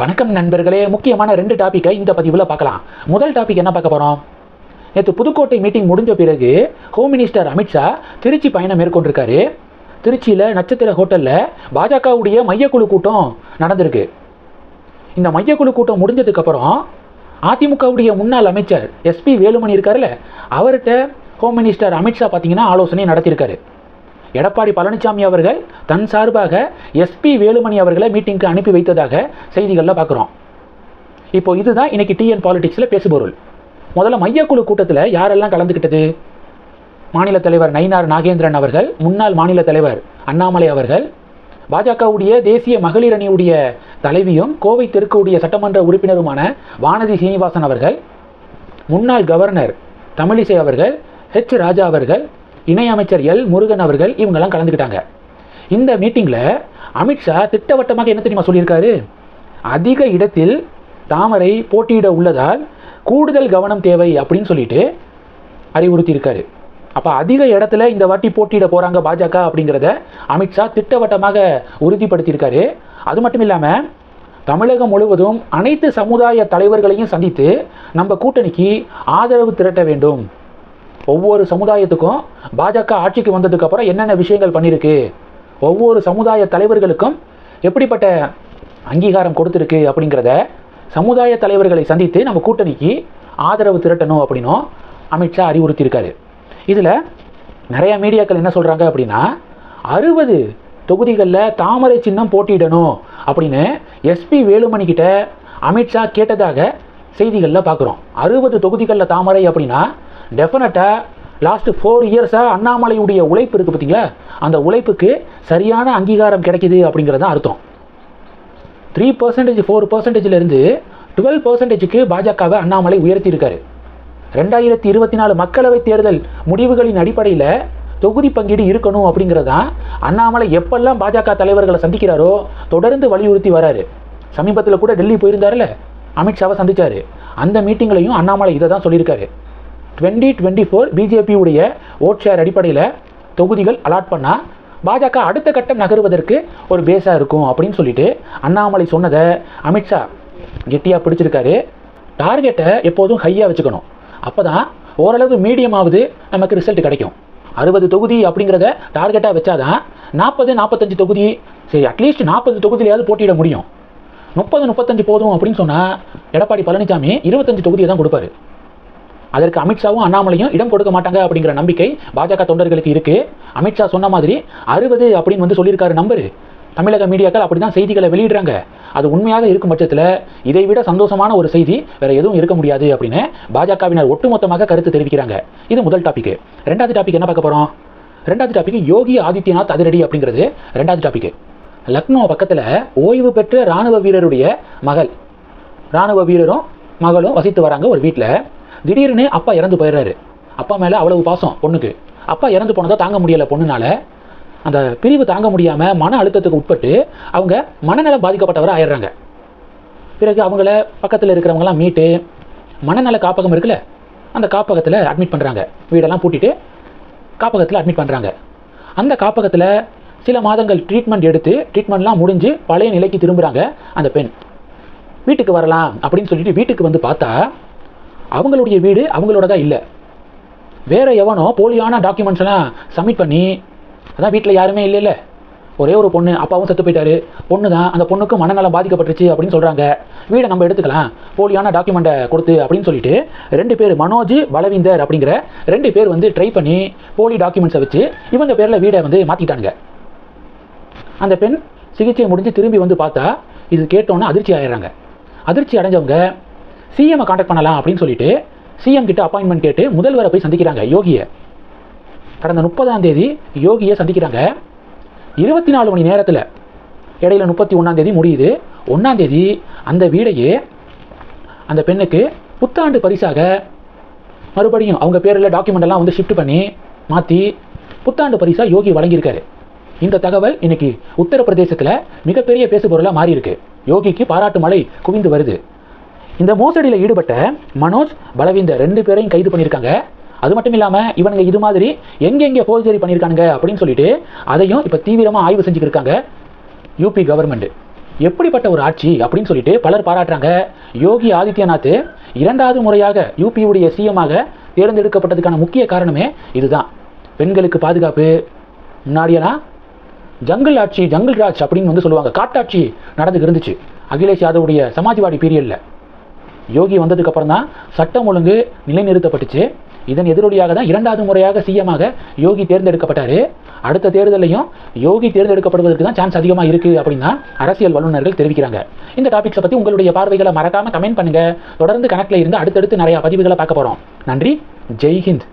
வணக்கம் நண்பர்களே. முக்கியமான ரெண்டு டாப்பிக்கை இந்த பதிவில் பார்க்கலாம். முதல் டாபிக் என்ன பார்க்க போகிறோம் நேற்று புதுக்கோட்டை மீட்டிங் முடிஞ்ச பிறகு ஹோம் மினிஸ்டர் அமித்ஷா திருச்சி பயணம் மேற்கொண்டிருக்காரு. திருச்சியில் நட்சத்திர ஹோட்டலில் பாஜகவுடைய மையக்குழு கூட்டம் நடந்திருக்கு. இந்த மையக்குழு கூட்டம் முடிஞ்சதுக்கப்புறம் அதிமுகவுடைய முன்னாள் அமைச்சர் எஸ்பி வேலுமணி இருக்காருல்ல அவர்கிட்ட ஹோம் மினிஸ்டர் அமித்ஷா பார்த்தீங்கன்னா ஆலோசனை நடத்தியிருக்காரு. எடப்பாடி பழனிசாமி அவர்கள் தன் சார்பாக எஸ்பி வேலுமணி அவர்களை மீட்டிங்க்கு அனுப்பி வைத்ததாக செய்திகளில் பார்க்குறோம் இப்போ இதுதான் இன்னைக்கு டிஎன் பாலிடிக்ஸில் பேசுபொருள் முதல்ல மையக்குழு கூட்டத்தில் யாரெல்லாம் கலந்துக்கிட்டது மாநில தலைவர் நயினார் நாகேந்திரன் அவர்கள் முன்னாள் மாநில தலைவர் அண்ணாமலை அவர்கள் பாஜகவுடைய தேசிய மகளிர் அணியுடைய தலைவியும் கோவை தெற்குடைய சட்டமன்ற உறுப்பினருமான வானதி சீனிவாசன் அவர்கள் முன்னாள் கவர்னர் தமிழிசை அவர்கள் ஹெச் ராஜா அவர்கள் இணையமைச்சர் எல். முருகன் அவர்கள் இவங்கெல்லாம் கலந்துக்கிட்டாங்க. இந்த மீட்டிங்கில் அமித்ஷா திட்டவட்டமாக என்ன தெரியுமா சொல்லியிருக்காரு? அதிக இடத்தில் தாமரை போட்டியிட உள்ளதால் கூடுதல் கவனம் தேவை அப்படின்னு சொல்லிட்டு அறிவுறுத்தியிருக்காரு. அப்போ அதிக இடத்துல இந்த வாட்டி போட்டியிட போகிறாங்க பாஜக அப்படிங்கிறத அமித்ஷா திட்டவட்டமாக உறுதிப்படுத்தியிருக்காரு. அது மட்டும் இல்லாமல் தமிழகம் முழுவதும் அனைத்து சமுதாய தலைவர்களையும் சந்தித்து நம்ம கூட்டணிக்கு ஆதரவு திரட்ட வேண்டும். ஒவ்வொரு சமுதாயத்துக்கும் பாஜக ஆட்சிக்கு வந்ததுக்கப்புறம் என்னென்ன விஷயங்கள் பண்ணியிருக்கு ஒவ்வொரு சமுதாய தலைவர்களுக்கும் எப்படிப்பட்ட அங்கீகாரம் கொடுத்துருக்கு அப்படிங்கிறத சமுதாய தலைவர்களை சந்தித்து நம்ம கூட்டணிக்கு ஆதரவு திரட்டணும் அப்படின்னும் அமித்ஷா அறிவுறுத்தியிருக்காரு. இதில் நிறைய மீடியாக்கள் என்ன சொல்கிறாங்க அப்படின்னா அறுபது தொகுதிகளில் தாமரை சின்னம் போட்டியிடணும் அப்படின்னு எஸ்பி வேலுமணி கிட்ட அமித்ஷா கேட்டதாக செய்திகளில் பார்க்குறோம் அறுபது தொகுதிகளில் தாமரை அப்படின்னா டெஃபினட்டாக லாஸ்ட் ஃபோர் இயர்ஸாக அண்ணாமலையுடைய உழைப்பு இருக்குது பார்த்தீங்களா? அந்த உழைப்புக்கு சரியான அங்கீகாரம் கிடைக்கிது அப்படிங்கிறது தான் அர்த்தம். த்ரீ பர்சன்டேஜ் ஃபோர் பர்சன்டேஜிலேருந்து டுவெல் பர்சன்டேஜுக்கு பாஜகவை அண்ணாமலை உயர்த்தியிருக்காரு. ரெண்டாயிரத்தி இருபத்தி நாலு மக்களவைத் தேர்தல் முடிவுகளின் அடிப்படையில் தொகுதி பங்கீடு இருக்கணும் அப்படிங்கிறது தான் அண்ணாமலை எப்பெல்லாம் பாஜக தலைவர்களை சந்திக்கிறாரோ தொடர்ந்து வலியுறுத்தி வராரு. சமீபத்தில் கூட டெல்லி போயிருந்தாருல அமித்ஷாவை சந்தித்தார் அந்த மீட்டிங்லையும் அண்ணாமலை இதை தான் சொல்லியிருக்காரு. டுவெண்ட்டி டுவெண்ட்டி ஃபோர் பிஜேபியுடைய ஓட் ஷேர் அடிப்படையில் தொகுதிகள் அலாட் பண்ணால் பாஜக அடுத்த கட்டம் நகருவதற்கு ஒரு பேஸாக இருக்கும் அப்படின்னு சொல்லிட்டு அண்ணாமலை சொன்னதை அமித்ஷா கெட்டியாக பிடிச்சிருக்காரு. டார்கெட்டை எப்போதும் ஹையாக வச்சுக்கணும். அப்போ தான் ஓரளவு மீடியமாவது நமக்கு ரிசல்ட் கிடைக்கும். அறுபது தொகுதி அப்படிங்கிறத டார்கெட்டாக வச்சாதான் நாற்பது நாற்பத்தஞ்சு தொகுதி சரி அட்லீஸ்ட் நாற்பது தொகுதியிலையாவது போட்டியிட முடியும். முப்பது முப்பத்தஞ்சு போதும் அப்படின்னு சொன்னால் எடப்பாடி பழனிசாமி இருபத்தஞ்சு தொகுதியை தான் கொடுப்பாரு. அதற்கு அமித்ஷாவும் அண்ணாமலையும் இடம் கொடுக்க மாட்டாங்க அப்படிங்கிற நம்பிக்கை பாஜக தொண்டர்களுக்கு இருக்கு. அமித்ஷா சொன்ன மாதிரி அறுபது அப்படின்னு வந்து சொல்லியிருக்காரு நம்பரு. தமிழக மீடியாக்கள் அப்படி தான் செய்திகளை வெளியிடுறாங்க. அது உண்மையாக இருக்கும் பட்சத்தில் இதை விட சந்தோஷமான ஒரு செய்தி வேற எதுவும் இருக்க முடியாது அப்படின்னு பாஜகவினர் ஒட்டுமொத்தமாக கருத்து தெரிவிக்கிறாங்க. இது முதல் டாபிக் ரெண்டாவது டாபிக் என்ன பார்க்க போகிறோம் ரெண்டாவது டாபிக் யோகி ஆதித்யநாத் அதிரடி அப்படிங்கிறது. ரெண்டாவது டாபிக் லக்னோ பக்கத்தில் ஓய்வு பெற்ற ராணுவ வீரருடைய மகள். ராணுவ வீரரும் மகளும் வசித்து வராங்க ஒரு வீட்டில் திடீர்னு அப்பா இறந்து போயிடுறாரு. அப்பா மேலே அவ்வளவு பாசம் பொண்ணுக்கு. அப்பா இறந்து போனதை தாங்க முடியலை பொண்ணுனால. அந்த பிரிவு தாங்க முடியாமல் மன அழுத்தத்துக்கு உட்பட்டு அவங்க மனநலம் பாதிக்கப்பட்டவராக ஆயிடுறாங்க. பிறகு அவங்கள பக்கத்தில் இருக்கிறவங்களாம் மீட்டு மனநல காப்பகம் இருக்குல்ல அந்த காப்பகத்தில் அட்மிட் பண்ணுறாங்க வீடெல்லாம் பூட்டிட்டு காப்பகத்தில் அட்மிட் பண்ணுறாங்க அந்த காப்பகத்தில் சில மாதங்கள் ட்ரீட்மெண்ட் எடுத்து ட்ரீட்மெண்ட்லாம் முடிஞ்சு பழைய நிலைக்கு திரும்புகிறாங்க அந்த பெண். வீட்டுக்கு வரலாம் அப்படின்னு சொல்லிட்டு வீட்டுக்கு வந்து பார்த்தா அவங்களுடைய வீடு அவங்களோடதான் இல்லை. வேற எவனோ போலியான டாக்குமெண்ட்ஸ்லாம் சப்மிட் பண்ணி அதான் வீட்டில் யாருமே இல்லைல்ல. ஒரே ஒரு பொண்ணு அப்பாவும் செத்து போயிட்டாரு. பொண்ணு தான் அந்த பொண்ணுக்கு மனநலம் பாதிக்கப்பட்டுருச்சு அப்படின்னு சொல்கிறாங்க வீடை நம்ம எடுத்துக்கலாம். போலியான டாக்குமெண்ட்டை கொடுத்து அப்படின்னு சொல்லிட்டு ரெண்டு பேர் மனோஜ் பலவிந்தர் அப்படிங்கிற ரெண்டு பேர் வந்து ட்ரை பண்ணி போலி டாக்குமெண்ட்ஸை வச்சு இவங்க பேரில் வீடை வந்து மாற்றிட்டாங்க அந்த பெண் சிகிச்சை முடிஞ்சு திரும்பி வந்து பார்த்தா இது கேட்டோன்னே அதிர்ச்சி ஆயிடுறாங்க. அதிர்ச்சி அடைஞ்சவங்க சிஎம் காண்டாக்ட் பண்ணலாம் அப்படின்னு சொல்லிட்டு சிஎம் கிட்ட அப்பாயின்மெண்ட் கேட்டு முதல்வரை போய் சந்திக்கிறாங்க யோகியை. கடந்த முப்பதாம் தேதி யோகியை சந்திக்கிறாங்க. இருபத்தி நாலு மணி நேரத்தில் இடையில முப்பத்தி ஒன்றாம் தேதி முடியுது. ஒன்றாம் தேதி அந்த வீடையே அந்த பெண்ணுக்கு புத்தாண்டு பரிசாக மறுபடியும் அவங்க பேரில் டாக்குமெண்ட் எல்லாம் வந்து ஷிஃப்ட் பண்ணி மாற்றி புத்தாண்டு பரிசாக யோகி வழங்கியிருக்காரு. இந்த தகவல் இன்னைக்கு உத்தரப்பிரதேசத்தில் மிகப்பெரிய பேசுபொருளாக மாறியிருக்கு. யோகிக்கு பாராட்டு மழை குவிந்து வருது. இந்த மோசடியில் ஈடுபட்ட மனோஜ் பலவீந்தர் ரெண்டு பேரையும் கைது பண்ணியிருக்காங்க. அது மட்டும் இல்லாமல் இவனுங்க இது மாதிரி எங்கெங்கே ஃபோர்ஜரி பண்ணியிருக்கானுங்க அப்படின்னு சொல்லிட்டு அதையும் இப்போ தீவிரமாக ஆய்வு செஞ்சுக்கிட்டு இருக்காங்க யூபி கவர்மெண்ட் எப்படிப்பட்ட ஒரு ஆட்சி அப்படின்னு சொல்லிட்டு பலர் பாராட்டுறாங்க. யோகி ஆதித்யநாத் இரண்டாவது முறையாக யூபியுடைய சிஎமாக தேர்ந்தெடுக்கப்பட்டதுக்கான முக்கிய காரணமே இதுதான். பெண்களுக்கு பாதுகாப்பு. முன்னாடியெல்லாம் ஜங்கிள் ஆட்சி ஜங்கிள் ராஜ் அப்படின்னு வந்து சொல்லுவாங்க. காட்டாட்சி நடந்து இருந்துச்சு. அகிலேஷ் யாதவுடைய சமாஜ்வாடி பீரியடில் யோகி வந்ததுக்கு அப்புறம் தான் சட்டம் ஒழுங்கு நிலைநிறுத்தப்பட்டுச்சு. இதன் எதிரொலியாக தான் இரண்டாவது முறையாக சிஎமாக யோகி தேர்ந்தெடுக்கப்பட்டார். அடுத்த தேர்தலையும் யோகி தேர்ந்தெடுக்கப்படுவதற்கு தான் சான்ஸ் அதிகமாக இருக்குது அப்படின்னு அரசியல் வல்லுநர்கள் தெரிவிக்கிறாங்க. இந்த டாபிக்ஸை பற்றி உங்களுடைய பார்வைகளை மறக்காமல் கமெண்ட் பண்ணுங்கள் தொடர்ந்து கணக்கில் இருந்து அடுத்தடுத்து நிறையா பதிவுகளை பார்க்க போகிறோம் நன்றி. ஜெய்ஹிந்த்